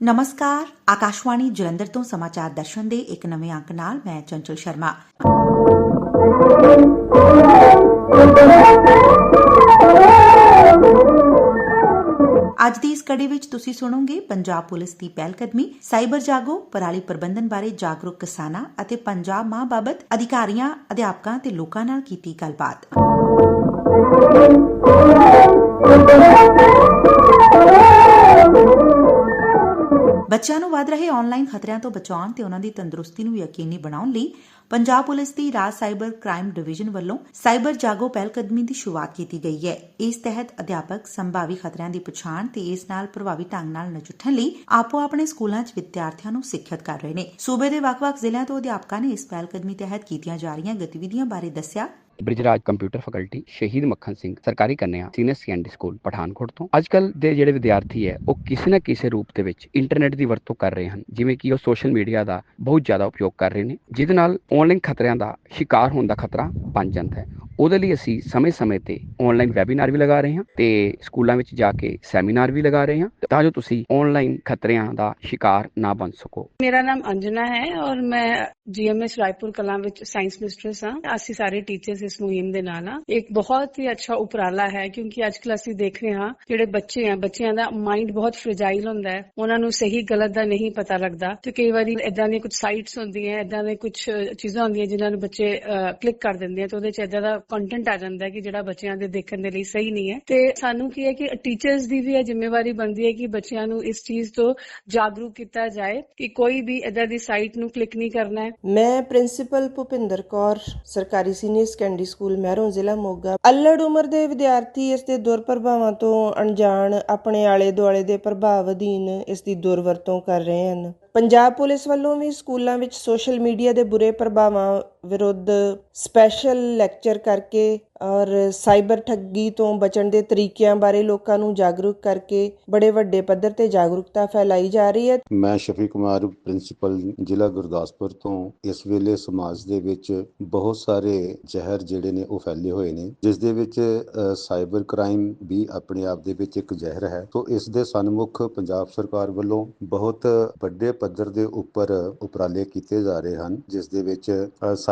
ਨਮਸਕਾਰ ਆਕਾਸ਼ਵਾਣੀ ਜਲੰਧਰ ਤੋਂ ਸਮਾਚਾਰ ਦਰਸ਼ਨ ਦੇ ਇੱਕ ਨਵੇਂ ਅੰਕ ਨਾਲ ਮੈਂ ਚੰਚਲ ਸ਼ਰਮਾ ਅੱਜ ਦੀ ਇਸ ਕੜੀ ਵਿੱਚ ਤੁਸੀਂ ਸੁਣੋਗੇ ਪੰਜਾਬ ਪੁਲਿਸ ਦੀ ਪਹਿਲਕਦਮੀ ਸਾਈਬਰ ਜਾਗੋ ਪਰਾਲੀ ਪ੍ਰਬੰਧਨ ਬਾਰੇ ਜਾਗਰੂਕ ਕਿਸਾਨਾਂ ਅਤੇ ਪੰਜਾਬ ਮਾਂ ਬਾਬਤ ਅਧਿਕਾਰੀਆਂ ਅਧਿਆਪਕਾਂ ਤੇ ਲੋਕਾਂ ਨਾਲ ਕੀਤੀ ਗੱਲਬਾਤ ਬੱਚਿਆਂ ਨੂੰ ਵੱਧ ਰਹੇ ਆਨਲਾਈਨ ਖਤਰਿਆਂ ਤੋਂ ਬਚਾਉਣ ਤੇ ਉਹਨਾਂ ਦੀ ਤੰਦਰੁਸਤੀ ਨੂੰ ਯਕੀਨੀ ਬਣਾਉਣ ਲਈ ਪੰਜਾਬ ਪੁਲਿਸ ਦੀ ਰਾਜ ਸਾਈਬਰ ਕ੍ਰਾਈਮ ਡਿਵੀਜ਼ਨ ਵੱਲੋਂ ਸਾਈਬਰ ਜਾਗੋ ਪਹਿਲਕਦਮੀ ਦੀ ਸ਼ੁਰੂਆਤ ਕੀਤੀ ਗਈ ਹੈ। ਇਸ ਤਹਿਤ ਅਧਿਆਪਕ ਸੰਭਾਵੀ ਖਤਰਿਆਂ ਦੀ ਪਛਾਣ ਤੇ ਇਸ ਨਾਲ ਪ੍ਰਭਾਵੀ ਢੰਗ ਨਾਲ ਨਜਿੱਠਣ ਲਈ ਆਪੋ ਆਪਣੇ ਸਕੂਲਾਂ 'ਚ ਵਿਦਿਆਰਥੀਆਂ ਨੂੰ ਸਿੱਖਿਅਤ ਕਰ ਰਹੇ ਨੇ। ਸੂਬੇ ਦੇ ਵੱਖ-ਵੱਖ ਜ਼ਿਲ੍ਹਿਆਂ ਤੋਂ ਅਧਿਆਪਕਾਂ ਨੇ ਇਸ ਪਹਿਲਕਦਮੀ ਤਹਿਤ ਕੀਤੀਆਂ ਜਾ ਰਹੀਆਂ ਗਤੀਵਿਧੀਆਂ ਬਾਰੇ ਦੱਸਿਆ ਬ੍ਰਿਜਰਾਜ ਕੰਪਿਊਟਰ ਫੈਕਲਟੀ, ਸ਼ਹੀਦ ਮੱਖਣ ਸਿੰਘ, ਸਰਕਾਰੀ ਕੰਨਿਆ, ਸੀਨੀਅਰ ਸੈਕੰਡਰੀ ਸਕੂਲ, ਪਠਾਨਕੋਟ ਤੋਂ। ਅੱਜਕੱਲ ਦੇ ਜਿਹੜੇ ਵਿਦਿਆਰਥੀ ਹੈ, ਉਹ ਕਿਸੇ ਨਾ ਕਿਸੇ ਰੂਪ ਦੇ ਵਿੱਚ ਇੰਟਰਨੈਟ ਦੀ ਵਰਤੋਂ ਕਰ ਰਹੇ ਹਨ, ਜਿਵੇਂ ਕਿ ਉਹ ਸੋਸ਼ਲ ਮੀਡੀਆ ਦਾ ਬਹੁਤ ਜ਼ਿਆਦਾ ਉਪਯੋਗ ਕਰ ਰਹੇ ਨੇ, ਜਿਹਦੇ ਨਾਲ ਆਨਲਾਈਨ ਖਤਰਿਆਂ ਦਾ ਸ਼ਿਕਾਰ ਹੋਣ ਦਾ ਖਤਰਾ ਬਣ ਜਾਂਦਾ ਹੈ। ਉਹਦੇ ਲਈ ਅਸੀਂ ਸਮੇਂ-ਸਮੇਂ ਤੇ ਆਨਲਾਈਨ ਵੈਬਿਨਾਰ ਵੀ ਲਗਾ ਰਹੇ ਹਾਂ ਤੇ ਸਕੂਲਾਂ ਵਿੱਚ ਜਾ ਕੇ ਸੈਮੀਨਾਰ ਵੀ ਲਗਾ ਰਹੇ ਹਾਂ, ਤਾਂ ਜੋ ਤੁਸੀਂ ਆਨਲਾਈਨ ਖਤਰਿਆਂ ਦਾ ਸ਼ਿਕਾਰ ਨਾ ਬਣ ਸਕੋ। ਮੇਰਾ ਨਾਮ ਅੰਜਨਾ ਹੈ ਔਰ ਮੈਂ ਜੀਐਮਐਸ ਰਾਏਪੁਰ ਕਲਾਂ ਵਿੱਚ ਸਾਇੰਸ ਮਿਸਟਰਸ ਹਾਂ। ਅਸੀਂ ਸਾਰੇ ਟੀਚਰਸ ਇਸ ਮੁਹਿੰਮ ਦੇ ਨਾਲ ਆ ਇੱਕ ਬਹੁਤ ਹੀ ਅੱਛਾ ਉਪਰਾਲਾ ਹੈ ਕਿਉਂਕਿ ਅੱਜ ਕੱਲ੍ਹ ਅਸੀਂ ਦੇਖ ਰਹੇ ਹਾਂ ਜਿਹੜੇ ਬੱਚੇ ਆ, ਬੱਚਿਆਂ ਦਾ ਮਾਈਂਡ ਬਹੁਤ ਫ੍ਰੇਜਾਈਲ ਹੁੰਦਾ ਹੈ। ਉਹਨਾਂ ਨੂੰ ਸਹੀ ਗਲਤ ਦਾ ਨਹੀਂ ਪਤਾ ਲੱਗਦਾ ਤੇ ਕਈ ਵਾਰੀ ਇਦਾਂ ਦੀਆਂ ਕੁਝ ਸਾਈਟਸ ਹੁੰਦੀਆਂ ਇਦਾਂ ਦੇ ਕੁਝ ਚੀਜ਼ਾਂ ਹੁੰਦੀਆਂ ਜਿਨ੍ਹਾਂ ਨੂੰ ਬੱਚੇ ਕਲਿੱਕ ਕਰ ਦਿੰਦੇ ਆ ਤੇ ਉਹਦੇ ਚ ਇਦਾਂ ਦਾ ਕੰਟੈਂਟ ਆ ਜਾਂਦਾ ਹੈ ਕਿ ਜਿਹੜਾ ਬੱਚਿਆਂ ਦੇ ਦੇਖਣ ਦੇ ਲਈ ਸਹੀ ਨਹੀਂ ਹੈ। ਤੇ ਸਾਨੂੰ ਕੀ ਹੈ ਕਿ ਟੀਚਰਸ ਦੀ ਵੀ ਇਹ ਜ਼ਿੰਮੇਵਾਰੀ ਬਣਦੀ ਹੈ ਕਿ ਬੱਚਿਆਂ ਨੂੰ ਇਸ ਚੀਜ਼ ਤੋਂ ਜਾਗਰੂਕ ਕੀਤਾ ਜਾਏ ਕਿ ਕੋਈ ਵੀ ਇਦਾਂ ਦੀ ਸਾਈਟ ਨੂੰ ਕਲਿੱਕ ਨਹੀਂ ਕਰਨਾ ਹੈ। ਮੈਂ ਪ੍ਰਿੰਸੀਪਲ ਭੁਪਿੰਦਰ ਕੌਰ, ਸਰਕਾਰੀ ਸੀਨੀਅਰ ਸੈਕੰਡਰੀ ਸਕੂਲ ਮਹਿਰੋਂ ਜ਼ਿਲ੍ਹਾ ਮੋਗਾ। ਅਲੜ ਉਮਰ ਦੇ ਵਿਦਿਆਰਥੀ ਇਸ ਦੇ ਦੁਰਪ੍ਰਭਾਵਾਂ ਤੋਂ ਅਣਜਾਣ, ਆਪਣੇ ਆਲੇ ਦੁਆਲੇ ਦੇ ਪ੍ਰਭਾਵ ਅਧੀਨ ਇਸ ਦੀ ਦੁਰਵਰਤੋਂ ਕਰ ਰਹੇ ਹਨ। ਪੰਜਾਬ ਪੁਲਿਸ ਵੱਲੋਂ ਵੀ ਸਕੂਲਾਂ ਵਿੱਚ ਸੋਸ਼ਲ ਮੀਡੀਆ ਦੇ ਬੁਰੇ ਪ੍ਰਭਾਵਾਂ ਵਿਰੁੱਧ ਸਪੈਸ਼ਲ ਲੈਕਚਰ ਕਰਕੇ ਔਰ ਸਾਈਬਰ ਠੱਗੀ ਤੋਂ ਬਚਣ ਦੇ ਤਰੀਕਿਆਂ ਬਾਰੇ ਲੋਕਾਂ ਨੂੰ ਜਾਗਰੂਕ ਕਰਕੇ ਬੜੇ ਵੱਡੇ ਪੱਧਰ ਤੇ ਜਾਗਰੂਕਤਾ ਫੈਲਾਈ ਜਾ ਰਹੀ ਹੈ। ਮੈਂ ਸ਼ਫੀ ਕੁਮਾਰ ਪ੍ਰਿੰਸੀਪਲ ਜ਼ਿਲ੍ਹਾ ਗੁਰਦਾਸਪੁਰ ਤੋਂ ਇਸ ਵੇਲੇ ਸਮਾਜ ਦੇ ਵਿੱਚ ਬਹੁਤ ਸਾਰੇ ਜ਼ਹਿਰ ਜਿਹੜੇ ਨੇ ਉਹ ਫੈਲੇ ਹੋਏ ਨੇ, ਜਿਸ ਦੇ ਵਿੱਚ ਸਾਈਬਰ ਕ੍ਰਾਈਮ ਵੀ ਆਪਣੇ ਆਪ ਦੇ ਵਿੱਚ ਇੱਕ ਜ਼ਹਿਰ ਹੈ। ਸੋ ਇਸ ਦੇ ਸਨਮੁਖ ਪੰਜਾਬ ਸਰਕਾਰ ਵੱਲੋਂ ਬਹੁਤ ਵੱਡੇ ਪੱਧਰ ਦੇ ਉੱਪਰ ਉਪਰਾਲੇ ਕੀਤੇ ਜਾ ਰਹੇ ਹਨ, ਜਿਸ ਦੇ ਵਿੱਚ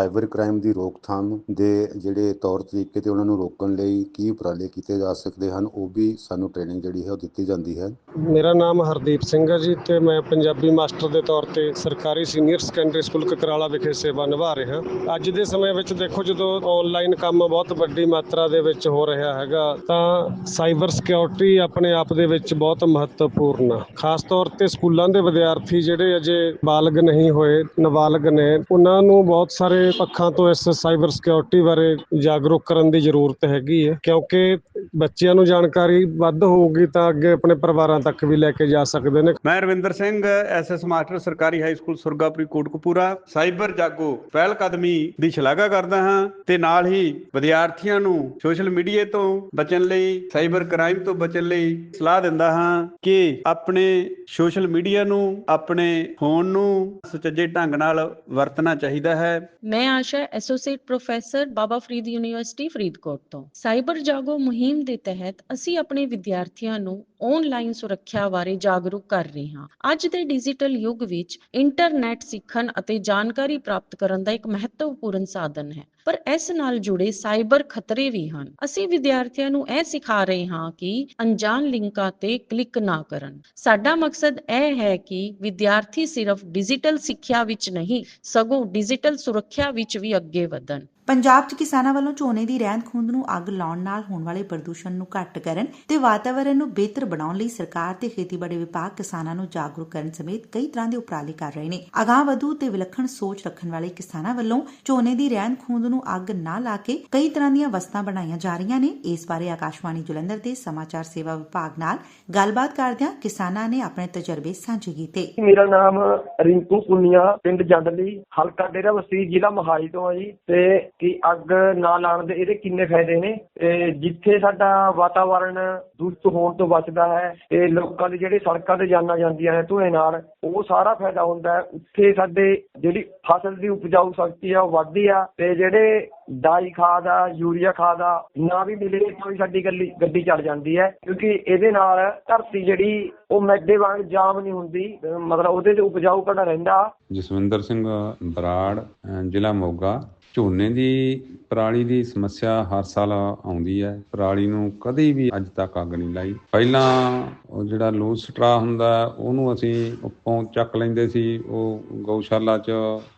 ਸਾਈਬਰ ਕ੍ਰਾਈਮ ਦੀ ਰੋਕਥਾਮ ਦੇ ਜਿਹੜੇ ਤੌਰ ਤਰੀਕੇ ਤੇ ਉਹਨਾਂ ਨੂੰ ਰੋਕਣ ਲਈ ਕੀ ਉਪਰਾਲੇ ਕੀਤੇ ਜਾ ਸਕਦੇ ਹਨ, ਉਹ ਵੀ ਸਾਨੂੰ ਟ੍ਰੇਨਿੰਗ ਜਿਹੜੀ ਹੈ ਉਹ ਦਿੱਤੀ ਜਾਂਦੀ ਹੈ। ਮੇਰਾ ਨਾਮ ਹਰਦੀਪ ਸਿੰਘ ਹੈ ਜੀ ਤੇ ਮੈਂ ਪੰਜਾਬੀ ਮਾਸਟਰ ਦੇ ਤੌਰ ਤੇ ਸਰਕਾਰੀ ਸੀਨੀਅਰ ਸੈਕੰਡਰੀ ਸਕੂਲ ਕਕਰਾਲਾ ਵਿਖੇ ਸੇਵਾ ਨਿਭਾ ਰਿਹਾ। ਅੱਜ ਦੇ ਸਮੇਂ ਵਿੱਚ ਦੇਖੋ ਜਦੋਂ ਆਨਲਾਈਨ ਕੰਮ ਬਹੁਤ ਵੱਡੀ ਮਾਤਰਾ ਦੇ ਵਿੱਚ ਹੋ ਰਿਹਾ ਹੈਗਾ, ਤਾਂ ਸਾਈਬਰ ਸਿਕਿਉਰਿਟੀ ਆਪਣੇ ਆਪ ਦੇ ਵਿੱਚ ਬਹੁਤ ਮਹੱਤਵਪੂਰਨ ਆ। ਖਾਸ ਤੌਰ ਤੇ ਸਕੂਲਾਂ ਦੇ ਵਿਦਿਆਰਥੀ ਜਿਹੜੇ ਅਜੇ ਬਾਲਗ ਨਹੀਂ ਹੋਏ, ਨਾਬਾਲਗ ਨੇ, ਉਹਨਾਂ ਨੂੰ ਬਹੁਤ ਸਾਰੇ ਪੱਖਾਂ ਤੋਂ ਇਸ ਸਾਈਬਰ ਸਿਕਿਉਰਿਟੀ ਬਾਰੇ ਜਾਗਰੂਕ ਕਰਨ ਦੀ ਜ਼ਰੂਰਤ ਹੈਗੀ ਹੈ ਕਿਉਂਕਿ ਬੱਚਿਆਂ ਨੂੰ ਜਾਣਕਾਰੀ ਵੱਧ ਹੋਊਗੀ ਤਾਂ ਅੱਗੇ ਆਪਣੇ ਪਰਿਵਾਰਾਂ ਤੱਕ ਵੀ ਲੈ ਕੇ ਜਾ ਸਕਦੇ ਨੇ। ਮੈਂ ਰਵਿੰਦਰ ਸਿੰਘ ਐਸਐਸ ਮਾਸਟਰ ਸਰਕਾਰੀ high school Surgapuri Kotkapura. Cyber ਜਾਗੋ ਪਹਿਲ ਕਦਮੀ ਦੀ ਸ਼ਲਾਘਾ ਕਰਦਾ ਹਾਂ ਤੇ ਨਾਲ ਹੀ ਵਿਦਿਆਰਥੀਆਂ ਨੂੰ ਸੋਸ਼ਲ ਮੀਡੀਆ ਤੋਂ ਬਚਣ ਲਈ ਸਾਈਬਰ ਕ੍ਰਾਈਮ ਤੋਂ ਬਚਣ ਲਈ ਸਲਾਹ ਦਿੰਦਾ ਹਾਂ ਕਿ ਆਪਣੇ ਸੋਸ਼ਲ ਮੀਡੀਆ ਨੂੰ ਆਪਣੇ ਫੋਨ ਨੂੰ ਸੁਚੱਜੇ ਢੰਗ ਨਾਲ ਵਰਤਣਾ ਚਾਹੀਦਾ ਹੈ। ਮੈਂ Asha associate professor Baba Farid university Faridkot ਤੋਂ। ਸਾਈਬਰ ਜਾਗੋ ਮੁਹਿੰਮ ਦੇ ਤਹਿਤ ਅਸੀਂ ਆਪਣੇ ਵਿਦਿਆਰਥੀਆਂ ਨੂੰ ਆਨਲਾਈਨ ਸੁਰੱਖਿਆ ਬਾਰੇ ਜਾਗਰੂਕ ਕਰ ਰਹੇ ਹਾਂ। ਅੱਜ ਦੇ ਡਿਜੀਟਲ ਯੁੱਗ ਵਿੱਚ ਇੰਟਰਨੈਟ ਸਿੱਖਣ ਅਤੇ ਜਾਣਕਾਰੀ ਪ੍ਰਾਪਤ ਕਰਨ ਦਾ ਇੱਕ ਮਹੱਤਵਪੂਰਨ ਸਾਧਨ ਹੈ। ਪਰ ਇਸ ਨਾਲ ਜੁੜੇ ਸਾਈਬਰ ਖਤਰੇ ਵੀ ਹਨ। ਅਸੀਂ ਵਿਦਿਆਰਥੀਆਂ ਨੂੰ ਇਹ ਸਿਖਾ ਰਹੇ ਹਾਂ ਕਿ ਅਣਜਾਣ ਲਿੰਕਾਂ ਤੇ ਕਲਿੱਕ ਨਾ ਕਰਨ। ਸਾਡਾ ਮਕਸਦ ਇਹ ਹੈ ਕਿ ਵਿਦਿਆਰਥੀ ਸਿਰਫ ਡਿਜੀਟਲ ਸਿੱਖਿਆ ਵਿੱਚ ਨਹੀਂ, ਸਗੋਂ ਡਿਜੀਟਲ ਸੁਰੱਖਿਆ ਵਿੱਚ ਵੀ ਅੱਗੇ ਵਧਣ। ਪੰਜਾਬ 'ਚ ਕਿਸਾਨਾਂ ਵੱਲੋਂ ਝੋਨੇ ਦੀ ਰਹਿੰਦ ਖੂੰਦ ਨੂੰ ਅੱਗ ਲਾਉਣ ਨਾਲ ਹੋਣ ਵਾਲੇ ਪ੍ਰਦੂਸ਼ਣ ਨੂੰ ਘੱਟ ਕਰਨ ਤੇ ਵਾਤਾਵਰਣ ਨੂੰ ਬਿਹਤਰ ਬਣਾਉਣ ਲਈ ਸਰਕਾਰ ਤੇ ਖੇਤੀਬਾੜੀ ਵਿਭਾਗ ਕਿਸਾਨਾਂ ਨੂੰ ਜਾਗਰੂਕ ਕਰਨ ਸਮੇਤ ਕਈ ਤਰ੍ਹਾਂ ਦੇ ਉਪਰਾਲੇ ਕਰ ਰਹੇ ਨੇ। ਅਗਾਂਹ ਵਧੂ ਤੇ ਵਿਲੱਖਣ ਸੋਚ ਰੱਖਣ ਵਾਲੇ ਕਿਸਾਨਾਂ ਵੱਲੋਂ ਝੋਨੇ ਦੀ ਰਹਿੰਦ ਖੂੰਦ ਨੂੰ ਅੱਗ ਨਾ ਲਾ ਕੇ ਕਈ ਤਰ੍ਹਾਂ ਦੀਆਂ ਵਸਤਾਂ ਬਣਾਈਆਂ ਜਾ ਰਹੀਆਂ ਨੇ। ਇਸ ਬਾਰੇ ਆਕਾਸ਼ਵਾਣੀ ਜਲੰਧਰ ਦੇ ਸਮਾਚਾਰ ਸੇਵਾ ਵਿਭਾਗ ਨਾਲ ਗੱਲਬਾਤ ਕਰਦਿਆਂ ਕਿਸਾਨਾਂ ਨੇ ਆਪਣੇ ਤਜਰਬੇ ਸਾਂਝੇ ਕੀਤੇ। ਮੇਰਾ ਨਾਮ ਰਿੰਕੂ ਪੁੰਨੀਆ, ਪਿੰਡ ਜੰਡਲੀ ਹਲਕਾ ਡੇਰਾ ਬਸਤੀ, ਜ਼ਿਲ੍ਹਾ ਮੋਹਾਲੀ ਤੋਂ ਆ ਜੀ। ਤੇ ਕਿ ਅੱਗ ਨਾ ਲਾਉਣ ਦੇ ਇਹਦੇ ਕਿੰਨੇ ਫਾਇਦੇ ਨੇ? ਤੇ ਜਿੱਥੇ ਸਾਡਾ ਵਾਤਾਵਰਣ ਦੂਸ਼ਿਤ ਹੋਣ ਤੋਂ ਬਚਦਾ ਹੈ, ਤੇ ਲੋਕਾਂ ਦੇ ਜਿਹੜੇ ਸੜਕਾਂ ਤੇ ਜਾਨਾਂ ਜਾਂਦੀਆਂ ਨੇ ਧੂਏ ਨਾਲ, ਉਹ ਸਾਰਾ ਫਾਇਦਾ ਹੁੰਦਾ ਹੈ। ਉੱਥੇ ਸਾਡੇ ਜਿਹੜੀ ਫਸਲ ਦੀ ਉਪਜਾਊ ਸ਼ਕਤੀ ਆ, ਉਹ ਵੱਧਦੀ ਆ, ਤੇ ਜਿਹੜੇ ਡਾਈ ਖਾਦ ਆ, ਯੂਰੀਆ ਖਾਦ ਆ, ਨਾ ਵੀ ਮਿਲੇ ਤਾਂ ਵੀ ਸਾਡੀ ਗੱਡੀ ਗੱਡੀ ਚੱਲ ਜਾਂਦੀ ਹੈ। ਕਿਉਂਕਿ ਇਹਦੇ ਨਾਲ ਧਰਤੀ ਜਿਹੜੀ, ਉਹ ਮੈਦੇ ਵਾਂਗ ਜਾਮ ਨਹੀਂ ਹੁੰਦੀ, ਮਤਲਬ ਉਹਦੇ ਤੇ ਉਪਜਾਊ ਘੜਾ ਰਹਿੰਦਾ। ਜਸਵਿੰਦਰ ਸਿੰਘ ਬਰਾੜ, ਅਹ ਜ਼ਿਲ੍ਹਾ ਮੋਗਾ। ਝੋਨੇ ਦੀ, ਪਰਾਲੀ ਦੀ ਸਮੱਸਿਆ ਹਰ ਸਾਲ ਆਉਂਦੀ ਹੈ। ਪਰਾਲੀ ਨੂੰ ਕਦੇ ਵੀ ਅੱਜ ਤੱਕ ਅੱਗ ਨਹੀਂ ਲਾਈ। ਪਹਿਲਾਂ ਉਹ ਜਿਹੜਾ ਲੂਜ਼ ਸਟਰਾ ਹੁੰਦਾ, ਉਹਨੂੰ ਅਸੀਂ ਉੱਪੋਂ ਚੱਕ ਲੈਂਦੇ ਸੀ। ਉਹ ਗਊਸ਼ਾਲਾ 'ਚ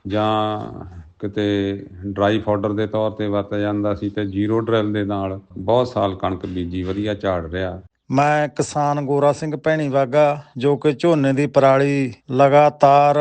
ਜਾਂ ਕਿਤੇ ਡਰਾਈ ਫਾਊਡਰ ਦੇ ਤੌਰ ਤੇ ਵਰਤਿਆ ਜਾਂਦਾ ਸੀ ਤੇ ਜ਼ੀਰੋ ਡਰਿਲ ਦੇ ਨਾਲ ਬਹੁਤ ਸਾਲ ਕਣਕ ਬੀਜੀ, ਵਧੀਆ ਝਾੜ ਰਿਹਾ। ਮੈਂ ਕਿਸਾਨ ਗੋਰਾ ਸਿੰਘ ਭੈਣੀ ਵਾਗਾ, ਜੋ ਕਿ ਝੋਨੇ ਦੀ ਪਰਾਲੀ ਲਗਾਤਾਰ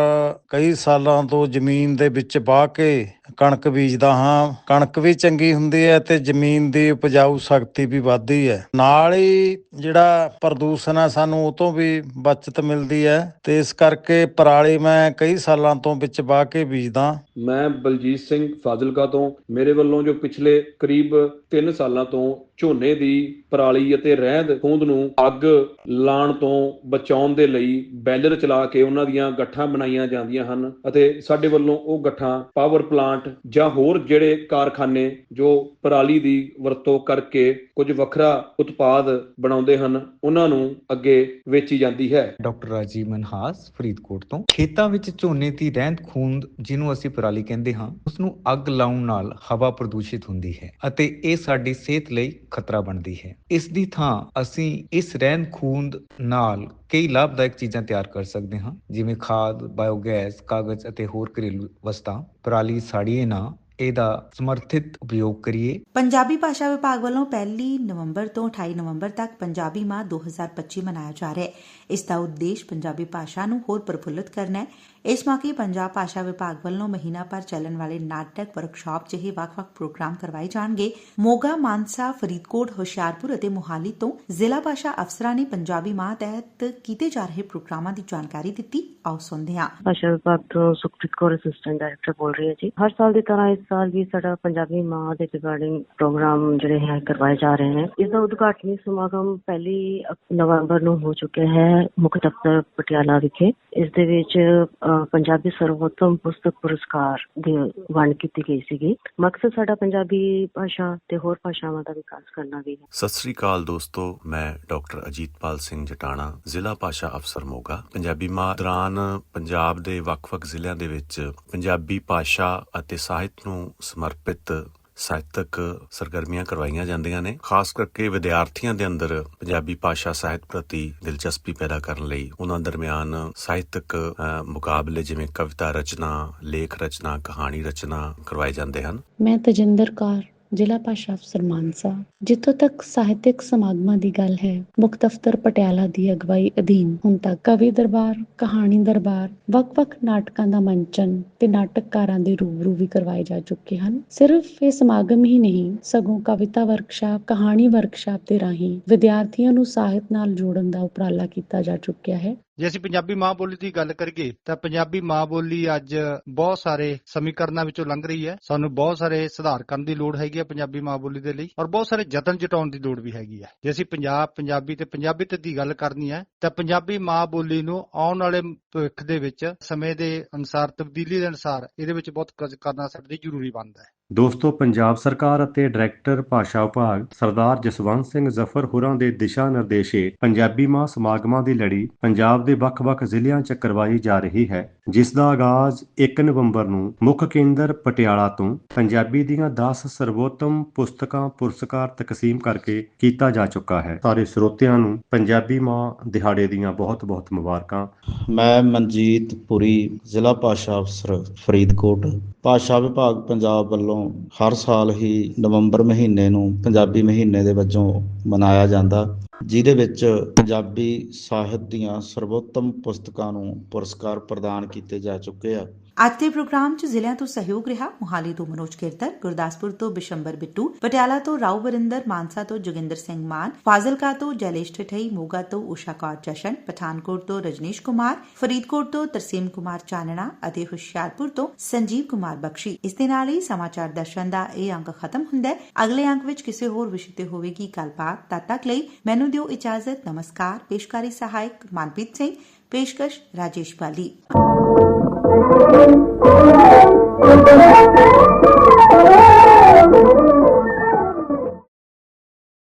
ਕਈ ਸਾਲਾਂ ਤੋਂ ਜ਼ਮੀਨ ਦੇ ਵਿੱਚ ਵਾਹ ਕੇ ਕਣਕ ਬੀਜਦਾ ਹਾਂ। ਕਣਕ ਵੀ ਚੰਗੀ ਹੁੰਦੀ ਹੈ ਤੇ ਜ਼ਮੀਨ ਦੀ ਉਪਜਾਊ ਸ਼ਕਤੀ ਵੀ ਵੱਧਦੀ ਹੈ। ਨਾਲ ਹੀ ਜਿਹੜਾ ਪ੍ਰਦੂਸ਼ਣ ਹੈ ਸਾਨੂੰ ਉਹ ਤੋਂ ਵੀ ਬਚਤ ਮਿਲਦੀ ਹੈ ਤੇ ਇਸ ਕਰਕੇ ਪਰਾਲੀ ਮੈਂ ਕਈ ਸਾਲਾਂ ਤੋਂ ਵਿੱਚ ਵਾਹ ਕੇ ਬੀਜਦਾ। ਮੈਂ ਬਲਜੀਤ ਸਿੰਘ ਫਾਜ਼ਿਲਕਾ ਤੋਂ, ਮੇਰੇ ਵੱਲੋਂ ਜੋ ਪਿਛਲੇ ਕਰੀਬ 3 ਸਾਲਾਂ ਤੋਂ ਝੋਨੇ ਦੀ ਪਰਾਲੀ ਅਤੇ ਰਹਿੰਦ ਖੂੰਦ ਨੂੰ ਅੱਗ ਲਾਣ ਤੋਂ ਬਚਾਉਣ ਦੇ ਲਈ ਬੈਲਰ ਚਲਾ ਕੇ ਉਹਨਾਂ ਦੀਆਂ ਗੱਠਾਂ ਬਣਾਈਆਂ ਜਾਂਦੀਆਂ ਹਨ ਅਤੇ ਸਾਡੇ ਵੱਲੋਂ ਉਹ ਗੱਠਾਂ ਪਾਵਰ ਪਲਾਂਟ ਜਾਂ ਹੋਰ ਜਿਹੜੇ ਕਾਰਖਾਨੇ ਜੋ ਪਰਾਲੀ ਦੀ ਵਰਤੋਂ ਕਰਕੇ ਕੁਝ ਵੱਖਰਾ ਉਤਪਾਦ ਬਣਾਉਂਦੇ ਹਨ, ਉਹਨਾਂ ਨੂੰ ਅੱਗੇ ਵੇਚੀ ਜਾਂਦੀ ਹੈ। ਡਾਕਟਰ ਰਾਜੀਵ ਮਨਹਾਸ, ਫਰੀਦਕੋਟ ਤੋਂ। ਖੇਤਾਂ ਵਿੱਚ ਝੋਨੇ ਦੀ ਰਹਿੰਦ ਖੂੰਦ, ਜਿਹਨੂੰ ਅਸੀਂ ਪਰਾਲੀ ਕਹਿੰਦੇ ਹਾਂ ਉਸ ਨੂੰ ਅੱਗ ਲਾਉਣ ਨਾਲ ਹਵਾ ਪ੍ਰਦੂਸ਼ਿਤ ਹੁੰਦੀ ਹੈ ਅਤੇ ਇਹ ਸਾਡੀ ਸਿਹਤ ਲਈ ਖਤਰਾ ਬਣਦੀ ਹੈ। ਇਸ ਦੀ ਥਾਂ ਅਸੀਂ ਇਸ ਰਹਿੰਦ ਖੂੰਦ ਨਾਲ ਕਈ ਲਾਭਦਾਇਕ ਚੀਜ਼ਾਂ ਤਿਆਰ ਕਰ ਸਕਦੇ ਹਾਂ, ਜਿਵੇਂ ਖਾਦ, ਬਾਇਓਗੈਸ, ਕਾਗਜ਼ ਅਤੇ ਹੋਰ ਘਰੇਲੂ ਵਸਤਾਂ। ਪਰਾਲੀ ਸਾੜੀਏ ਨਾ, ਇਹਦਾ ਸਮਰਥਿਤ ਉਪਯੋਗ ਕਰੀਏ। ਪੰਜਾਬੀ ਭਾਸ਼ਾ ਵਿਭਾਗ ਵੱਲੋਂ 1 ਨਵੰਬਰ ਤੋਂ 28 ਨਵੰਬਰ ਤੱਕ ਪੰਜਾਬੀ ਮਾਹ 2025 ਮਨਾਇਆ ਜਾ ਰਿਹਾ ਹੈ। ਇਸ ਦਾ ਉਦੇਸ਼ ਪੰਜਾਬੀ ਭਾਸ਼ਾ ਨੂੰ ਹੋਰ ਪ੍ਰਫੁੱਲਤ ਕਰਨਾ ਹੈ। ਇਸ ਮੌਕੇ ਪੰਜਾਬ ਭਾਸ਼ਾ ਵਿਭਾਗ ਵੱਲੋਂ ਮਹੀਨਾ ਭਰ ਚੱਲਣ ਵਾਲੇ ਨਾਟਕ ਵਰਕਸ਼ਾਪ ਜਿਹੇ ਵੱਖ-ਵੱਖ ਪ੍ਰੋਗਰਾਮ ਕਰਵਾਏ ਜਾਣਗੇ। ਮੋਗਾ, ਮਾਨਸਾ, ਫਰੀਦਕੋਟ, ਹੁਸ਼ਿਆਰਪੁਰ ਅਤੇ ਮੋਹਾਲੀ ਤੋਂ ਜ਼ਿਲ੍ਹਾ ਭਾਸ਼ਾ ਅਫਸਰਾਂ ਨੇ ਪੰਜਾਬੀ ਮਾਹ ਤਹਿਤ ਕੀਤੇ ਜਾ ਰਹੇ ਪ੍ਰੋਗਰਾਮਾਂ ਦੀ ਜਾਣਕਾਰੀ ਦਿੱਤੀ। ਆਓ ਸੁਣਦੇ ਹਾਂ। ਭਾਸ਼ਾ ਵਿਭਾਗ ਤੋਂ ਸੁਖਪ੍ਰੀਤ ਕੌਰ ਅਸਿਸਟੈਂਟ ਡਾਇਰੈਕਟਰ ਬੋਲ ਰਹੀ ਹਾਂ ਜੀ। ਹਰ ਸਾਲ ਦੀ ਤਰ੍ਹਾਂ ਇਸ ਸਾਲ ਵੀ ਸਾਡਾ ਪੰਜਾਬੀ ਮਾਹ ਦੇ ਰਿਗਾਰਡਿੰਗ ਪ੍ਰੋਗਰਾਮ ਜਿਹੜੇ ਹੈ ਕਰਵਾਏ ਜਾ ਰਹੇ ਹਨ ਇਸ ਦਾ ਉਦਘਾਟਨੀ ਸਮਾਗਮ ਪਹਿਲੀ ਨਵੰਬਰ ਨੂੰ ਹੋ ਚੁੱਕਿਆ ਹੈ ਮੁੱਖ ਦਫ਼ਤਰ ਪਟਿਆਲਾ ਵਿਖੇ। ਇਸ ਦੇ ਵਿੱਚ ਪੰਜਾਬੀ ਸਰਵੋਤਮ ਪੁਸਤਕ ਪੁਰਸਕਾਰ ਦੀ ਵੰਡ ਕੀਤੀ ਗਈ ਸੀਗੀ। ਮਕਸਦ ਸਾਡਾ ਪੰਜਾਬੀ ਭਾਸ਼ਾ ਤੇ ਹੋਰ ਭਾਸ਼ਾਵਾਂ ਦਾ ਵਿਕਾਸ ਕਰਨਾ ਵੀ ਹੈ। ਸਤਿ ਸ੍ਰੀ ਅਕਾਲ ਦੋਸਤੋ, ਮੈਂ ਡਾਕਟਰ ਅਜੀਤਪਾਲ ਸਿੰਘ ਜਟਾਣਾ, ਜ਼ਿਲ੍ਹਾ ਭਾਸ਼ਾ ਅਫਸਰ ਮੋਗਾ। ਪੰਜਾਬੀ ਮਾਹ ਦੌਰਾਨ ਪੰਜਾਬ ਦੇ ਵੱਖ-ਵੱਖ ਜ਼ਿਲ੍ਹਿਆਂ ਦੇ ਵਿੱਚ ਪੰਜਾਬੀ ਭਾਸ਼ਾ ਅਤੇ ਸਾਹਿਤ ਨੂੰ ਸਮਰਪਿਤ ਸਾਹਿਤਕ ਸਰਗਰਮੀਆਂ ਕਰਵਾਈਆਂ ਜਾਂਦੀਆਂ ਨੇ। ਖਾਸ ਕਰਕੇ ਵਿਦਿਆਰਥੀਆਂ ਦੇ ਅੰਦਰ ਪੰਜਾਬੀ ਭਾਸ਼ਾ ਸਾਹਿਤ ਪ੍ਰਤੀ ਦਿਲਚਸਪੀ ਪੈਦਾ ਕਰਨ ਲਈ ਉਹਨਾਂ ਦਰਮਿਆਨ ਸਾਹਿਤਕ ਮੁਕਾਬਲੇ ਜਿਵੇਂ ਕਵਿਤਾ ਰਚਨਾ, ਲੇਖ ਰਚਨਾ, ਕਹਾਣੀ ਰਚਨਾ ਕਰਵਾਏ ਜਾਂਦੇ ਹਨ। ਮੈਂ ਤਜਿੰਦਰ ਕੌਰ। ਜ਼ਿਲ੍ਹਾ ਭਾਸ਼ਾ ਅਫਸਰ ਮਾਨਸਾ ਜਿੱਥੋਂ ਤੱਕ ਸਾਹਿਤਿਕ ਸਮਾਗਮਾਂ ਦੀ ਗੱਲ ਹੈ ਮੁੱਖ ਦਫ਼ਤਰ ਪਟਿਆਲਾ ਦੀ ਅਗਵਾਈ ਅਧੀਨ ਹੁਣ ਤੱਕ ਕਵੀ ਦਰਬਾਰ, ਕਹਾਣੀ ਦਰਬਾਰ, ਵੱਖ-ਵੱਖ ਨਾਟਕਾਂ ਦਾ ਮੰਚਨ ਤੇ ਨਾਟਕਕਾਰਾਂ ਦੇ ਰੂਬਰੂ ਵੀ ਕਰਵਾਏ ਜਾ ਚੁੱਕੇ ਹਨ। ਸਿਰਫ ਇਹ ਸਮਾਗਮ ਹੀ ਨਹੀਂ, ਸਗੋਂ ਕਵਿਤਾ ਵਰਕਸ਼ਾਪ, ਕਹਾਣੀ ਵਰਕਸ਼ਾਪ ਦੇ ਰਾਹੀਂ ਵਿਦਿਆਰਥੀਆਂ ਨੂੰ ਸਾਹਿਤ ਨਾਲ ਜੋੜਨ ਦਾ ਉਪਰਾਲਾ ਕੀਤਾ ਜਾ ਚੁੱਕਿਆ ਹੈ। ਜੇ ਅਸੀਂ ਪੰਜਾਬੀ ਮਾਂ ਬੋਲੀ ਦੀ ਗੱਲ ਕਰੀਏ, ਤਾਂ ਪੰਜਾਬੀ ਮਾਂ ਬੋਲੀ ਅੱਜ ਬਹੁਤ ਸਾਰੇ ਸਮੀਕਰਨਾਂ ਵਿੱਚੋਂ ਲੰਘ ਰਹੀ ਹੈ। ਸਾਨੂੰ ਬਹੁਤ ਸਾਰੇ ਸੁਧਾਰ ਕਰਨ ਦੀ ਲੋੜ ਹੈਗੀ ਹੈ ਪੰਜਾਬੀ ਮਾਂ ਬੋਲੀ ਦੇ ਲਈ ਔਰ ਬਹੁਤ ਸਾਰੇ ਯਤਨ ਜਟਾਉਣ ਦੀ ਲੋੜ ਵੀ ਹੈਗੀ ਹੈ। ਜੇ ਅਸੀਂ ਪੰਜਾਬ, ਪੰਜਾਬੀ ਤੇ ਪੰਜਾਬੀਅਤ ਦੀ ਗੱਲ ਕਰਨੀ ਹੈ, ਤਾਂ ਪੰਜਾਬੀ ਮਾਂ ਬੋਲੀ ਨੂੰ ਆਉਣ ਵਾਲੇ ਭਵਿੱਖ ਦੇ ਵਿੱਚ ਸਮੇਂ ਦੇ ਅਨੁਸਾਰ, ਤਬਦੀਲੀ ਦੇ ਅਨੁਸਾਰ ਇਹਦੇ ਵਿੱਚ ਬਹੁਤ ਕੁਝ ਕਰਨਾ ਸਾਡੇ ਲਈ ਜ਼ਰੂਰੀ ਬਣਦਾ ਹੈ। ਦੋਸਤੋ, ਪੰਜਾਬ ਸਰਕਾਰ ਅਤੇ ਡਾਇਰੈਕਟਰ ਭਾਸ਼ਾ ਵਿਭਾਗ ਸਰਦਾਰ ਜਸਵੰਤ ਸਿੰਘ ਜ਼ਫਰ ਹੁਰਾਂ ਦੇ ਦਿਸ਼ਾ ਨਿਰਦੇਸ਼ੇ ਪੰਜਾਬੀ ਮਾਹ ਸਮਾਗਮਾਂ ਦੀ ਲੜੀ ਪੰਜਾਬ ਦੇ ਵੱਖ-ਵੱਖ ਜ਼ਿਲ੍ਹਿਆਂ 'ਚ ਕਰਵਾਈ ਜਾ ਰਹੀ ਹੈ। ਜਿਸ ਦਾ ਆਗਾਜ਼ 1 ਨਵੰਬਰ ਨੂੰ ਮੁੱਖ ਕੇਂਦਰ ਪਟਿਆਲਾ ਤੋਂ ਪੰਜਾਬੀ ਦੀਆਂ 10 ਸਰਵੋਤਮ ਪੁਸਤਕਾਂ ਪੁਰਸਕਾਰ ਤਕਸੀਮ ਕਰਕੇ ਕੀਤਾ ਜਾ ਚੁੱਕਾ ਹੈ। ਸਾਰੇ ਸਰੋਤਿਆਂ ਨੂੰ ਪੰਜਾਬੀ ਮਾਂ ਦਿਹਾੜੇ ਦੀਆਂ ਬਹੁਤ-ਬਹੁਤ ਮੁਬਾਰਕਾਂ। ਮੈਂ ਮਨਜੀਤ ਪੁਰੀ, ਜ਼ਿਲ੍ਹਾ ਭਾਸ਼ਾ ਅਫਸਰ, ਫਰੀਦਕੋਟ। ਭਾਸ਼ਾ ਵਿਭਾਗ ਪੰਜਾਬ ਵੱਲੋਂ ਹਰ ਸਾਲ ਹੀ ਨਵੰਬਰ ਮਹੀਨੇ ਨੂੰ ਪੰਜਾਬੀ ਮਹੀਨੇ ਦੇ ਵਜੋਂ ਮਨਾਇਆ ਜਾਂਦਾ। ਜਿਹਦੇ ਵਿੱਚ ਪੰਜਾਬੀ ਸਾਹਿਤ ਦੀਆਂ ਸਰਵੋਤਮ ਪੁਸਤਕਾਂ ਨੂੰ ਪੁਰਸਕਾਰ ਪ੍ਰਦਾਨ ਕੀਤੇ ਜਾ ਚੁੱਕੇ ਆ। ਅੱਜ ਦੇ ਪ੍ਰੋਗਰਾਮ 'ਚ ਜ਼ਿਲ੍ਹਿਆਂ ਤੋਂ ਸਹਿਯੋਗ ਰਿਹਾ ਮੁਹਾਲੀ ਤੋਂ ਮਨੋਜ ਕਿਰਤਰ, ਗੁਰਦਾਸਪੁਰ ਤੋਂ ਬਿਸ਼ੰਬਰ ਬਿੱਟੂ, ਪਟਿਆਲਾ ਤੋਂ ਰਾਉ ਵਰਿੰਦਰ, ਮਾਨਸਾ ਤੋਂ ਜੋਗਿੰਦਰ ਸਿੰਘ ਮਾਨ, ਫਾਜ਼ਿਲਕਾ ਤੋਂ ਜੈਲੇਸ਼ ਠਠਈ, ਮੋਗਾ ਤੋਂ ਊਸ਼ਾ ਕੌਰ ਜਸ਼ਨ, ਪਠਾਨਕੋਟ ਤੋਂ ਰਜਨੀਸ਼ ਕੁਮਾਰ, ਫਰੀਦਕੋਟ ਤੋਂ ਤਰਸੀਮ ਕੁਮਾਰ ਚਾਨਣਾ ਅਤੇ ਹੁਸ਼ਿਆਰਪੁਰ ਤੋਂ ਸੰਜੀਵ ਕੁਮਾਰ ਬਖਸ਼ੀ। ਇਸ ਦੇ ਨਾਲ ਹੀ ਸਮਾਚਾਰ ਦਰਸ਼ਨ ਦਾ ਇਹ ਅੰਕ ਖਤਮ ਹੁੰਦਾ ਹੈ। ਅਗਲੇ ਅੰਕ ਵਿੱਚ ਕਿਸੇ ਹੋਰ ਵਿਸ਼ੇ ਤੇ ਹੋਵੇਗੀ ਗੱਲਬਾਤ ਤਦ ਤੱਕ ਲਈ ਮੈਨੂੰ ਦਿਓ ਇਜਾਜ਼ਤ। ਨਮਸਕਾਰ। ਪੇਸ਼ਕਾਰੀ ਸਹਾਇਕ ਮਨਪ੍ਰੀਤ ਸਿੰਘ। ਪੇਸ਼ਕਸ਼ ਰਾਜੇਸ਼ ਬਾਲੀ। Thank you.